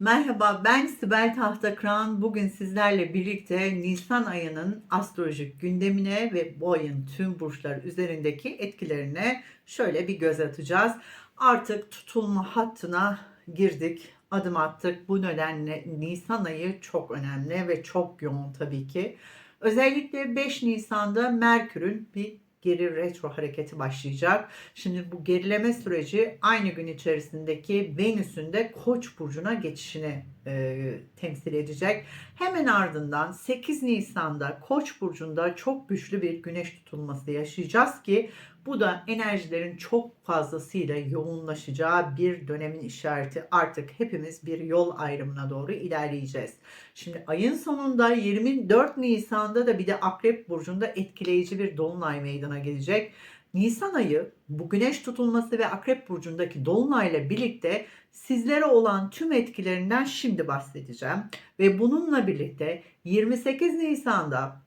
Merhaba, ben Sibel Tahtakıran. Bugün sizlerle birlikte Nisan ayının astrolojik gündemine ve bu ayın tüm burçlar üzerindeki etkilerine şöyle bir göz atacağız. Artık tutulma hattına girdik, adım attık. Bu nedenle Nisan ayı çok önemli ve çok yoğun tabii ki. Özellikle 5 Nisan'da Merkür'ün bir geri retro hareketi başlayacak. Şimdi bu gerileme süreci aynı gün içerisindeki Venüs'ün de Koç burcuna geçişini e, temsil edecek. Hemen ardından 8 Nisan'da Koç burcunda çok güçlü bir güneş tutulması yaşayacağız ki bu da enerjilerin çok fazlasıyla yoğunlaşacağı bir dönemin işareti. Artık hepimiz bir yol ayrımına doğru ilerleyeceğiz. Şimdi ayın sonunda 24 Nisan'da da bir de Akrep Burcu'nda etkileyici bir dolunay meydana gelecek. Nisan ayı bu güneş tutulması ve Akrep Burcu'ndaki dolunayla birlikte sizlere olan tüm etkilerinden şimdi bahsedeceğim. Ve bununla birlikte 28 Nisan'da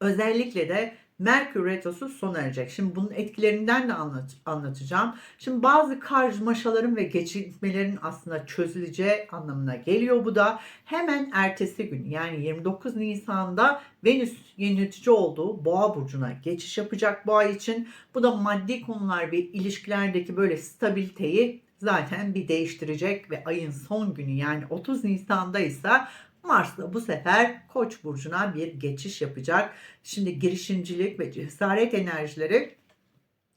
özellikle de Merkür Retrosu sona erecek. Şimdi bunun etkilerinden de anlat, anlatacağım. Şimdi bazı karmaşaların ve geçirmelerin aslında çözüleceği anlamına geliyor bu da. Hemen ertesi gün yani 29 Nisan'da Venüs yönetici olduğu Boğa burcuna geçiş yapacak ay için. Bu da maddi konular ve ilişkilerdeki böyle stabiliteyi zaten bir değiştirecek ve ayın son günü yani 30 Nisan'da ise Mars da bu sefer Koç burcuna bir geçiş yapacak. Şimdi girişimcilik ve cesaret enerjileri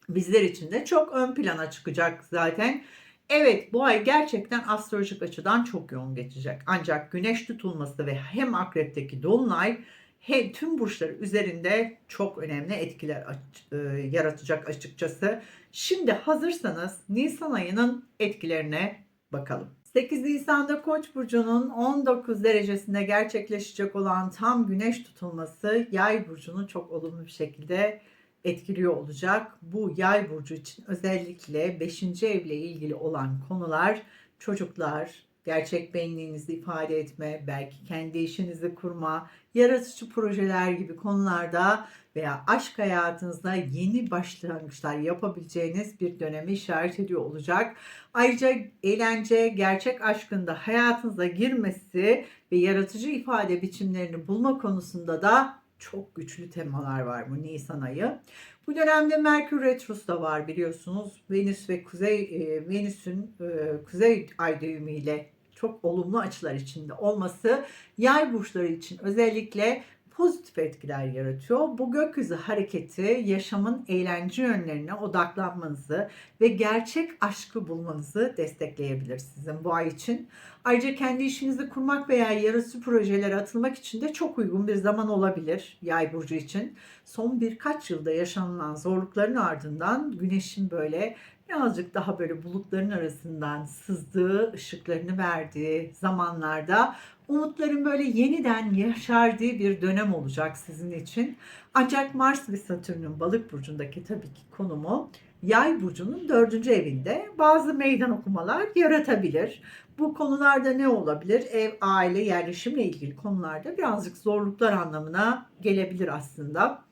bizler için de çok ön plana çıkacak zaten. Evet bu ay gerçekten astrolojik açıdan çok yoğun geçecek. Ancak güneş tutulması ve hem akrepteki dolunay hem tüm burçlar üzerinde çok önemli etkiler aç- e, yaratacak açıkçası. Şimdi hazırsanız Nisan ayının etkilerine bakalım. 8 Nisan'da Koç burcunun 19 derecesinde gerçekleşecek olan tam güneş tutulması Yay burcunu çok olumlu bir şekilde etkiliyor olacak. Bu Yay burcu için özellikle 5. evle ilgili olan konular çocuklar, gerçek benliğinizi ifade etme, belki kendi işinizi kurma, yaratıcı projeler gibi konularda veya aşk hayatınızda yeni başlangıçlar yapabileceğiniz bir dönemi işaret ediyor olacak. Ayrıca eğlence, gerçek aşkın da hayatınıza girmesi ve yaratıcı ifade biçimlerini bulma konusunda da çok güçlü temalar var bu Nisan ayı. Bu dönemde Merkür Retrosu da var biliyorsunuz. Venüs ve Kuzey e, Venüs'ün e, Kuzey ay düğümüyle çok olumlu açılar içinde olması yay burçları için özellikle pozitif etkiler yaratıyor. Bu gökyüzü hareketi yaşamın eğlence yönlerine odaklanmanızı ve gerçek aşkı bulmanızı destekleyebilir sizin bu ay için. Ayrıca kendi işinizi kurmak veya yaratıcı projelere atılmak için de çok uygun bir zaman olabilir yay burcu için. Son birkaç yılda yaşanılan zorlukların ardından güneşin böyle birazcık daha böyle bulutların arasından sızdığı, ışıklarını verdiği zamanlarda umutların böyle yeniden yaşardığı bir dönem olacak sizin için. Ancak Mars ve Satürn'ün balık burcundaki tabii ki konumu yay burcunun dördüncü evinde bazı meydan okumalar yaratabilir. Bu konularda ne olabilir? Ev, aile, yerleşimle ilgili konularda birazcık zorluklar anlamına gelebilir aslında.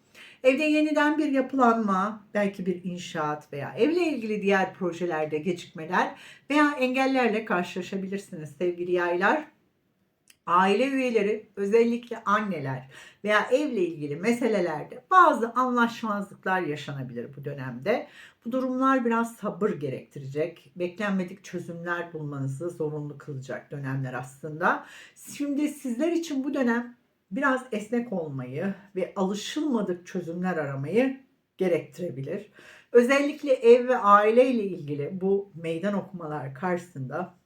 Evde yeniden bir yapılanma, belki bir inşaat veya evle ilgili diğer projelerde gecikmeler veya engellerle karşılaşabilirsiniz sevgili yaylar. Aile üyeleri, özellikle anneler veya evle ilgili meselelerde bazı anlaşmazlıklar yaşanabilir bu dönemde. Bu durumlar biraz sabır gerektirecek. Beklenmedik çözümler bulmanızı zorunlu kılacak dönemler aslında. Şimdi sizler için bu dönem biraz esnek olmayı ve alışılmadık çözümler aramayı gerektirebilir. Özellikle ev ve aile ile ilgili bu meydan okumalar karşısında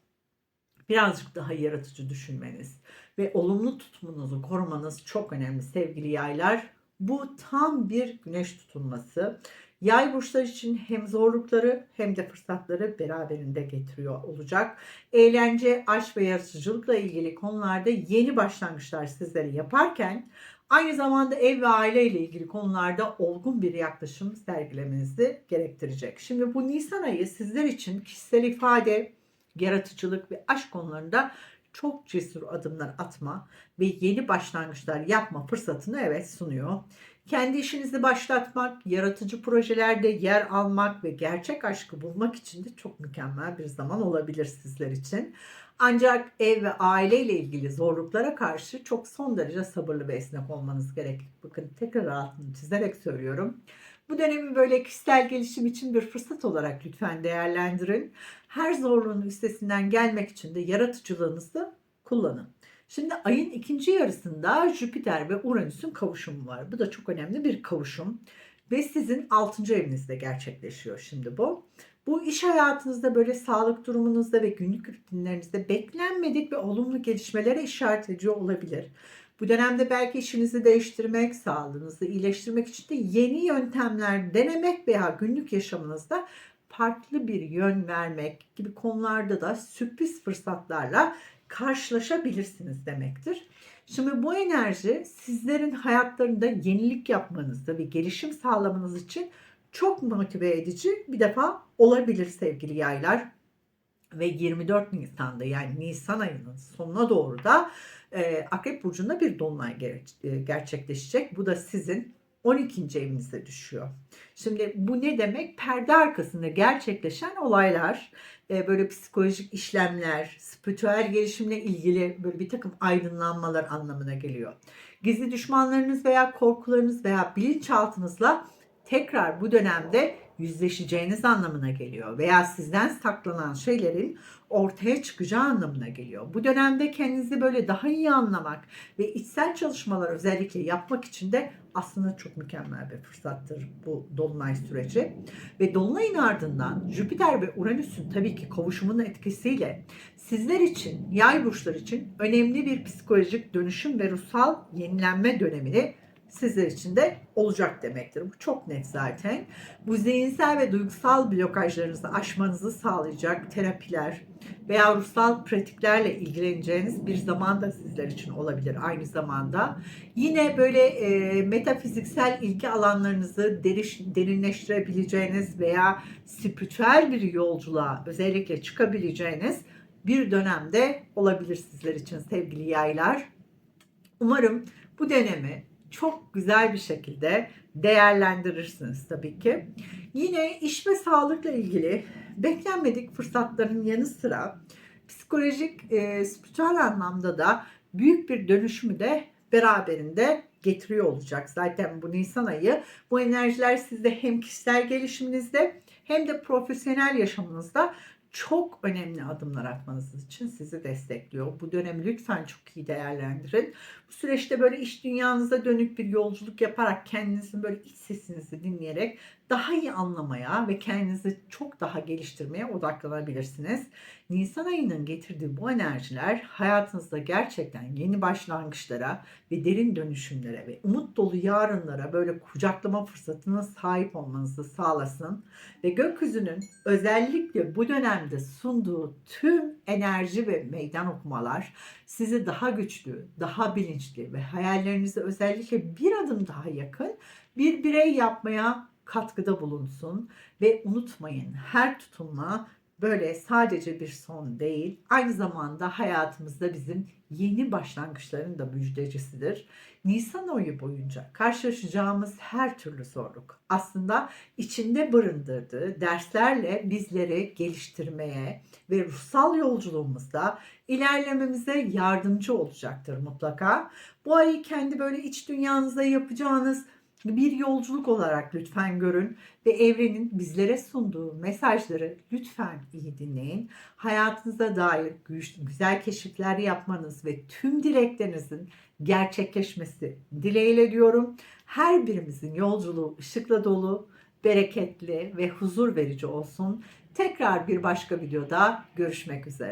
birazcık daha yaratıcı düşünmeniz ve olumlu tutumunuzu korumanız çok önemli sevgili yaylar. Bu tam bir güneş tutulması. Yay burçlar için hem zorlukları hem de fırsatları beraberinde getiriyor olacak. Eğlence, aşk ve yaratıcılıkla ilgili konularda yeni başlangıçlar sizlere yaparken aynı zamanda ev ve aile ile ilgili konularda olgun bir yaklaşım sergilemenizi gerektirecek. Şimdi bu Nisan ayı sizler için kişisel ifade, yaratıcılık ve aşk konularında çok cesur adımlar atma ve yeni başlangıçlar yapma fırsatını evet sunuyor. Kendi işinizi başlatmak, yaratıcı projelerde yer almak ve gerçek aşkı bulmak için de çok mükemmel bir zaman olabilir sizler için. Ancak ev ve aileyle ilgili zorluklara karşı çok son derece sabırlı ve esnek olmanız gerek. Bakın tekrar altını çizerek söylüyorum. Bu dönemi böyle kişisel gelişim için bir fırsat olarak lütfen değerlendirin. Her zorluğun üstesinden gelmek için de yaratıcılığınızı kullanın. Şimdi ayın ikinci yarısında Jüpiter ve Uranüs'ün kavuşumu var. Bu da çok önemli bir kavuşum. Ve sizin 6. evinizde gerçekleşiyor şimdi bu. Bu iş hayatınızda böyle sağlık durumunuzda ve günlük rutinlerinizde beklenmedik ve olumlu gelişmelere işaret ediyor olabilir. Bu dönemde belki işinizi değiştirmek, sağlığınızı iyileştirmek için de yeni yöntemler denemek veya günlük yaşamınızda farklı bir yön vermek gibi konularda da sürpriz fırsatlarla karşılaşabilirsiniz demektir. Şimdi bu enerji sizlerin hayatlarında yenilik yapmanızda ve gelişim sağlamanız için çok motive edici bir defa olabilir sevgili yaylar. Ve 24 Nisan'da yani Nisan ayının sonuna doğru da e, Akrep Burcu'nda bir dolunay e, gerçekleşecek. Bu da sizin 12. evinizde düşüyor. Şimdi bu ne demek? Perde arkasında gerçekleşen olaylar, e, böyle psikolojik işlemler, spiritüel gelişimle ilgili böyle bir takım aydınlanmalar anlamına geliyor. Gizli düşmanlarınız veya korkularınız veya bilinçaltınızla tekrar bu dönemde yüzleşeceğiniz anlamına geliyor veya sizden saklanan şeylerin ortaya çıkacağı anlamına geliyor. Bu dönemde kendinizi böyle daha iyi anlamak ve içsel çalışmalar özellikle yapmak için de aslında çok mükemmel bir fırsattır bu dolunay süreci. Ve dolunayın ardından Jüpiter ve Uranüs'ün tabii ki kavuşumunun etkisiyle sizler için, yay burçlar için önemli bir psikolojik dönüşüm ve ruhsal yenilenme dönemini sizler için de olacak demektir. Bu çok net zaten. Bu zihinsel ve duygusal blokajlarınızı aşmanızı sağlayacak terapiler veya ruhsal pratiklerle ilgileneceğiniz bir zaman da sizler için olabilir aynı zamanda. Yine böyle e, metafiziksel ilgi alanlarınızı deriş, derinleştirebileceğiniz veya spiritüel bir yolculuğa özellikle çıkabileceğiniz bir dönemde olabilir sizler için sevgili yaylar. Umarım bu dönemi çok güzel bir şekilde değerlendirirsiniz tabii ki. Yine iş ve sağlıkla ilgili beklenmedik fırsatların yanı sıra psikolojik, e, spiritüel anlamda da büyük bir dönüşümü de beraberinde getiriyor olacak. Zaten bu Nisan ayı bu enerjiler sizde hem kişisel gelişiminizde hem de profesyonel yaşamınızda çok önemli adımlar atmanız için sizi destekliyor. Bu dönemi lütfen çok iyi değerlendirin. Bu süreçte böyle iş dünyanıza dönük bir yolculuk yaparak kendinizin böyle iç sesinizi dinleyerek daha iyi anlamaya ve kendinizi çok daha geliştirmeye odaklanabilirsiniz. Nisan ayının getirdiği bu enerjiler hayatınızda gerçekten yeni başlangıçlara ve derin dönüşümlere ve umut dolu yarınlara böyle kucaklama fırsatına sahip olmanızı sağlasın ve gökyüzünün özellikle bu dönemde sunduğu tüm enerji ve meydan okumalar sizi daha güçlü, daha bilinçli ve hayallerinize özellikle bir adım daha yakın bir birey yapmaya katkıda bulunsun. Ve unutmayın her tutunma böyle sadece bir son değil, aynı zamanda hayatımızda bizim yeni başlangıçların da müjdecisidir. Nisan ayı boyunca karşılaşacağımız her türlü zorluk aslında içinde barındırdığı derslerle bizleri geliştirmeye ve ruhsal yolculuğumuzda ilerlememize yardımcı olacaktır mutlaka. Bu ayı kendi böyle iç dünyanızda yapacağınız bir yolculuk olarak lütfen görün ve evrenin bizlere sunduğu mesajları lütfen iyi dinleyin. Hayatınıza dair güzel keşifler yapmanız ve tüm dileklerinizin gerçekleşmesi dileğiyle diyorum. Her birimizin yolculuğu ışıkla dolu, bereketli ve huzur verici olsun. Tekrar bir başka videoda görüşmek üzere.